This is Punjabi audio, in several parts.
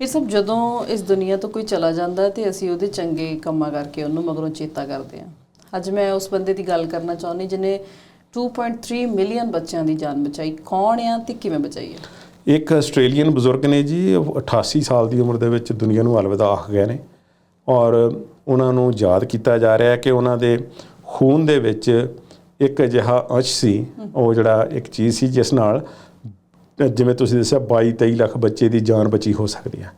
ਇਹ ਸਭ ਜਦੋਂ ਇਸ ਦੁਨੀਆ ਤੋਂ ਕੋਈ ਚਲਾ ਜਾਂਦਾ ਹੈ ਤੇ ਅਸੀਂ ਉਹਦੇ ਚੰਗੇ ਕੰਮਾਂ ਕਰਕੇ ਉਹਨੂੰ ਮਗਰੋਂ ਚੇਤਾ ਕਰਦੇ ਹਾਂ। ਅੱਜ ਮੈਂ ਉਸ ਬੰਦੇ ਦੀ ਗੱਲ ਕਰਨਾ ਚਾਹੁੰਦੀ ਜਿਹਨੇ 2.3 ਮਿਲੀਅਨ ਬੱਚਿਆਂ ਦੀ ਜਾਨ ਬਚਾਈ। ਕੌਣ ਆ ਤੇ ਕਿਵੇਂ ਬਚਾਈ ਹੈ? ਇੱਕ ਆਸਟ੍ਰੇਲੀਅਨ ਬਜ਼ੁਰਗ ਨੇ ਜੀ ਉਹ 88 ਸਾਲ ਦੀ ਉਮਰ ਦੇ ਵਿੱਚ ਦੁਨੀਆ ਨੂੰ ਅਲਵਿਦਾ ਆਖ ਗਏ ਨੇ ਔਰ ਉਹਨਾਂ ਨੂੰ ਯਾਦ ਕੀਤਾ ਜਾ ਰਿਹਾ ਹੈ ਕਿ ਉਹਨਾਂ ਦੇ ਖੂਨ ਦੇ ਵਿੱਚ ਇੱਕ ਅਜਿਹਾ ਅੰਸ਼ ਸੀ ਉਹ ਜਿਹੜਾ ਇੱਕ ਚੀਜ਼ ਸੀ ਜਿਸ ਨਾਲ ਜਿਵੇਂ ਤੁਸੀਂ ਦੱਸਿਆ 22 23 ਲੱਖ ਬੱਚੇ ਦੀ ਜਾਨ ਬਚੀ ਹੋ ਸਕਦੀ ਹੈ।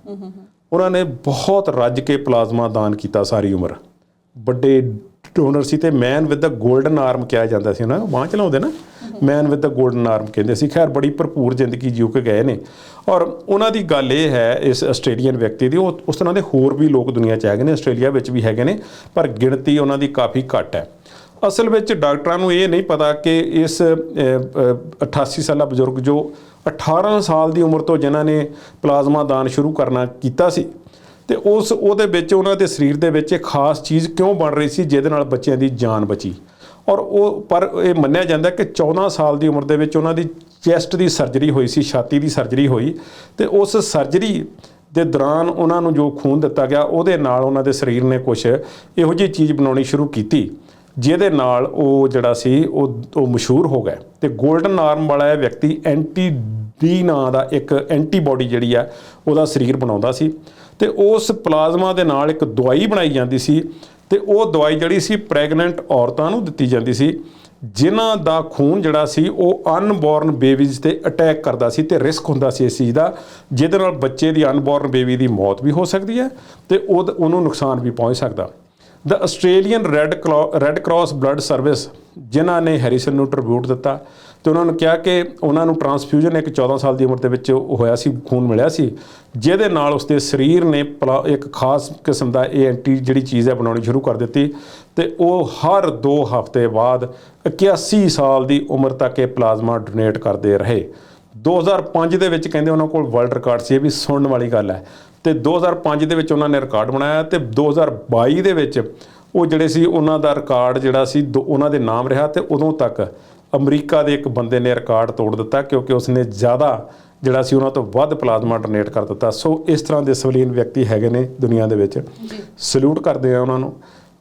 ਉਹਨਾਂ ਨੇ ਬਹੁਤ ਰੱਜ ਕੇ ਪਲਾਜ਼ਮਾ ਦਾਨ ਕੀਤਾ ਸਾਰੀ ਉਮਰ। ਵੱਡੇ ਡੋਨਰ ਸੀ ਤੇ man with the golden arm ਕਿਹਾ ਜਾਂਦਾ ਸੀ ਉਹਨਾਂ ਨੂੰ। ਬਾਂਹ ਚਲਾਉਂਦੇ ਨਾ। Man with the golden arm ਕਹਿੰਦੇ ਸੀ। ਖੈਰ ਬੜੀ ਭਰਪੂਰ ਜ਼ਿੰਦਗੀ ਜਿਉ ਕੇ ਗਏ ਨੇ। ਔਰ ਉਹਨਾਂ ਦੀ ਗੱਲ ਇਹ ਹੈ ਇਸ ਆਸਟ੍ਰੇਲੀਅਨ ਵਿਅਕਤੀ ਦੀ ਉਹ ਉਸ ਤਰ੍ਹਾਂ ਦੇ ਹੋਰ ਵੀ ਲੋਕ ਦੁਨੀਆ 'ਚ ਹੈਗੇ ਨੇ। ਆਸਟ੍ਰੇਲੀਆ ਵਿੱਚ ਵੀ ਹੈਗੇ ਨੇ ਪਰ ਗਿਣਤੀ ਉਹਨਾਂ ਦੀ ਕਾਫੀ ਘੱਟ ਹੈ। ਅਸਲ ਵਿੱਚ ਡਾਕਟਰਾਂ ਨੂੰ ਇਹ ਨਹੀਂ ਪਤਾ ਕਿ ਇਸ ਅ, ਅ, 88 ਸਾਲਾ ਬਜ਼ੁਰਗ ਜੋ 18 ਸਾਲ ਦੀ ਉਮਰ ਤੋਂ ਜਿਨ੍ਹਾਂ ਨੇ ਪਲਾਜ਼ਮਾ ਦਾਨ ਸ਼ੁਰੂ ਕਰਨਾ ਕੀਤਾ ਸੀ ਤੇ ਉਸ, ਉਹਦੇ ਵਿੱਚ ਉਹਨਾਂ ਦੇ ਸਰੀਰ ਦੇ ਵਿੱਚ ਇੱਕ ਖਾਸ ਚੀਜ਼ ਕਿਉਂ ਬਣ ਰਹੀ ਸੀ ਜਿਹਦੇ ਨਾਲ ਬੱਚਿਆਂ ਦੀ ਜਾਨ ਬਚੀ। ਔਰ ਉਹ, ਪਰ ਇਹ ਮੰਨਿਆ ਜਾਂਦਾ ਕਿ 14 ਸਾਲ ਦੀ ਉਮਰ ਦੇ ਵਿੱਚ ਉਹਨਾਂ ਦੀ ਚੈਸਟ ਦੀ ਸਰਜਰੀ ਹੋਈ ਸੀ, ਛਾਤੀ ਦੀ ਸਰਜਰੀ ਹੋਈ ਤੇ ਉਸ ਸਰਜਰੀ ਦੇ ਦੌਰਾਨ ਉਹਨਾਂ ਨੂੰ ਜੋ ਖੂਨ ਦਿੱਤਾ ਗਿਆ, ਉਹਦੇ ਨਾਲ ਉਹਨਾਂ ਦੇ ਸਰੀਰ ਨੇ ਕੁਝ ਇਹੋ ਜਿਹੀ ਚੀਜ਼ ਬਣਾਉਣੀ ਸ਼ੁਰੂ ਕੀਤੀ। ਜਿਹਦੇ ਨਾਲ ਉਹ ਜਿਹੜਾ ਸੀ, ਉਹ ਉਹ ਮਸ਼ਹੂਰ ਹੋ ਗਿਆ। ਤੇ 골ਡਨ ਆਰਮ ਵਾਲਾ ਇਹ ਵਿਅਕਤੀ ਐਂਟੀ ਡੀ ਨਾਂ ਦਾ ਇੱਕ ਐਂਟੀਬਾਡੀ ਜਿਹੜੀ ਆ, ਉਹਦਾ ਸਰੀਰ ਬਣਾਉਂਦਾ ਸੀ। ਤੇ ਉਸ ਪਲਾਜ਼ਮਾ ਦੇ ਨਾਲ ਇੱਕ ਦਵਾਈ ਬਣਾਈ ਜਾਂਦੀ ਸੀ ਤੇ ਉਹ ਦਵਾਈ ਜਿਹੜੀ ਸੀ, ਪ੍ਰੈਗਨੈਂਟ ਔਰਤਾਂ ਨੂੰ ਦਿੱਤੀ ਜਾਂਦੀ ਸੀ, ਜਿਨ੍ਹਾਂ ਦਾ ਖੂਨ ਜਿਹੜਾ ਸੀ, ਉਹ ਅਨਬੋਰਨ ਬੇਬੀਜ਼ ਤੇ ਅਟੈਕ ਕਰਦਾ ਸੀ ਤੇ ਰਿਸਕ ਹੁੰਦਾ ਸੀ ਇਸ ਚੀਜ਼ ਦਾ, ਜਿਹਦੇ ਨਾਲ ਬੱਚੇ ਦੀ ਅਨਬੋਰਨ ਬੇਬੀ ਦੀ ਮੌਤ ਵੀ ਹੋ ਸਕਦੀ ਹੈ ਤੇ ਉਹ ਉਹਨੂੰ ਨੁਕਸਾਨ ਵੀ ਪਹੁੰਚ ਸਕਦਾ। The Australian red red cross blood service ਜਿਨ੍ਹਾਂ ਨੇ ਹੈਰੀਸਨ ਨੂੰ ਟ੍ਰਿਬਿਊਟ ਦਿੱਤਾ, ਤੇ ਉਹਨਾਂ ਨੂੰ ਕਿਹਾ ਕਿ ਉਹਨਾਂ ਨੂੰ ਟਰਾਂਸਫਿਊਜ਼ਨ ਇੱਕ 14 ਸਾਲ ਦੀ ਉਮਰ ਦੇ ਵਿੱਚ ਹੋਇਆ ਸੀ, ਖੂਨ ਮਿਲਿਆ ਸੀ, ਜਿਹਦੇ ਨਾਲ ਉਸਦੇ ਸਰੀਰ ਨੇ ਪਲਾ- ਇੱਕ ਖਾਸ ਕਿਸਮ ਦਾ ਇਹ ਐਂਟੀ ਜਿਹੜੀ ਚੀਜ਼ ਹੈ ਬਣਾਉਣੀ ਸ਼ੁਰੂ ਕਰ ਦਿੱਤੀ, ਤੇ ਉਹ ਹਰ 2 ਹਫ਼ਤੇ ਬਾਅਦ 81 ਸਾਲ ਦੀ ਉਮਰ ਤੱਕ ਇਹ ਪਲਾਜ਼ਮਾ ਡੋਨੇਟ ਕਰਦੇ ਰਹੇ। 2005 ਦੇ ਵਿੱਚ ਕਹਿੰਦੇ ਉਹਨਾਂ ਕੋਲ ਵਰਲਡ ਰਿਕਾਰਡ ਸੀ ਇਹ ਵੀ ਸੁਣਨ ਵਾਲੀ ਗੱਲ ਹੈ। ਤੇ 2005 ਦੇ ਵਿੱਚ ਉਹਨਾਂ ਨੇ ਰਿਕਾਰਡ ਬਣਾਇਆ ਤੇ 2022 ਦੇ ਵਿੱਚ ਉਹ ਜਿਹੜੇ ਸੀ ਉਹਨਾਂ ਦਾ ਰਿਕਾਰਡ ਜਿਹੜਾ ਸੀ ਉਹਨਾਂ ਦੇ ਨਾਮ ਰਿਹਾ ਤੇ ਉਦੋਂ ਤੱਕ ਅਮਰੀਕਾ ਦੇ ਇੱਕ ਬੰਦੇ ਨੇ ਰਿਕਾਰਡ ਤੋੜ ਦਿੱਤਾ ਕਿਉਂਕਿ ਉਸਨੇ ਜ਼ਿਆਦਾ ਜਿਹੜਾ ਸੀ ਉਹਨਾਂ ਤੋਂ ਵੱਧ ਪਲਾਜ਼ਮਾ ਡੋਨੇਟ ਕਰ ਦਿੱਤਾ। ਸੋ ਇਸ ਤਰ੍ਹਾਂ ਦੇ ਸਵਲੀਨ ਵਿਅਕਤੀ ਹੈਗੇ ਨੇ ਦੁਨੀਆ ਦੇ ਵਿੱਚ। ਸਲੂਟ ਕਰਦੇ ਆ ਉਹਨਾਂ ਨੂੰ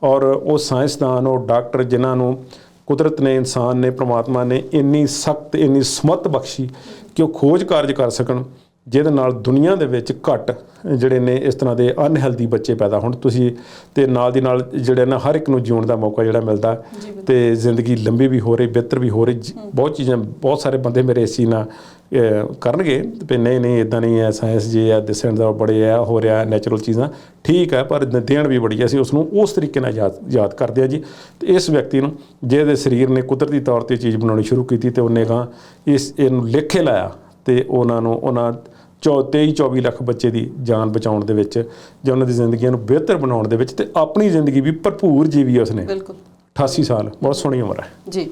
ਔਰ ਉਹ ਸਾਇੰਸਦਾਨ ਉਹ ਡਾਕਟਰ ਜਿਨ੍ਹਾਂ ਨੂੰ ਕੁਦਰਤ ਨੇ ਇਨਸਾਨ ਨੇ ਪ੍ਰਮਾਤਮਾ ਨੇ ਇੰਨੀ ਸਖਤ ਇੰਨੀ ਸਮਤ ਬਖਸ਼ੀ ਕਿ ਉਹ ਖੋਜ ਕਾਰਜ ਕਰ ਸਕਣ ਜਿਹਦੇ ਨਾਲ ਦੁਨੀਆ ਦੇ ਵਿੱਚ ਘੱਟ ਜਿਹੜੇ ਨੇ ਇਸ ਤਰ੍ਹਾਂ ਦੇ ਅਨਹੈਲਦੀ ਬੱਚੇ ਪੈਦਾ ਹੋਣ। ਤੁਸੀਂ ਤੇ ਨਾਲ ਦੀ ਨਾਲ ਜਿਹੜੇ ਨਾ ਹਰ ਇੱਕ ਨੂੰ ਜਿਉਣ ਦਾ ਮੌਕਾ ਜਿਹੜਾ ਮਿਲਦਾ ਤੇ ਜ਼ਿੰਦਗੀ ਲੰਬੀ ਵੀ ਹੋ ਰਹੀ ਬਿਹਤਰ ਵੀ ਹੋ ਰਹੀ। ਬਹੁਤ ਚੀਜ਼ਾਂ ਬਹੁਤ ਸਾਰੇ ਬੰਦੇ ਮੇਰੇ ਇਸ ਨਾਲ ਕਰਨਗੇ ਤੇ ਨਹੀਂ ਨਹੀਂ ਇਦਾਂ ਨਹੀਂ ਹੈ ਸਾਇੰਸ ਜੀ ਹੈ ਦਿਸਣ ਦਾ ਬੜੇ ਆ ਹੋ ਰਿਹਾ ਨੈਚੁਰਲ ਚੀਜ਼ਾਂ। ਠੀਕ ਹੈ ਪਰ ਦੇਣ ਵੀ ਬੜੀ ਅਸੀਂ ਉਸ ਨੂੰ ਉਸ ਤਰੀਕੇ ਨਾਲ ਯਾਦ ਯਾਦ ਕਰਦੇ ਆ ਜੀ। ਤੇ ਇਸ ਵਿਅਕਤੀ ਨੂੰ ਜਿਹਦੇ ਸਰੀਰ ਨੇ ਕੁਦਰਤੀ ਤੌਰ ਤੇ ਚੀਜ਼ ਬਣਾਉਣੀ ਸ਼ੁਰੂ ਕੀਤੀ ਤੇ ਉਹਨੇ ਗਾ ਇਸ ਇਹਨੂੰ ਲੇਖੇ ਲਾਇਆ ਤੇ ਉਹਨਾਂ ਨੂੰ ਉਹਨਾਂ 23 24 ਲੱਖ ਬੱਚੇ ਦੀ ਜਾਨ ਬਚਾਉਣ ਦੇ ਵਿੱਚ ਜਾਂ ਉਹਨਾਂ ਦੀ ਜ਼ਿੰਦਗੀਆਂ ਨੂੰ ਬਿਹਤਰ ਬਣਾਉਣ ਦੇ ਵਿੱਚ ਤੇ ਆਪਣੀ ਜ਼ਿੰਦਗੀ ਵੀ ਭਰਪੂਰ ਜੀਵੀ ਉਸਨੇ। ਬਿਲਕੁਲ। 88 ਸਾਲ ਬਹੁਤ ਸੋਹਣੀ ਉਮਰ ਹੈ। ਜੀ।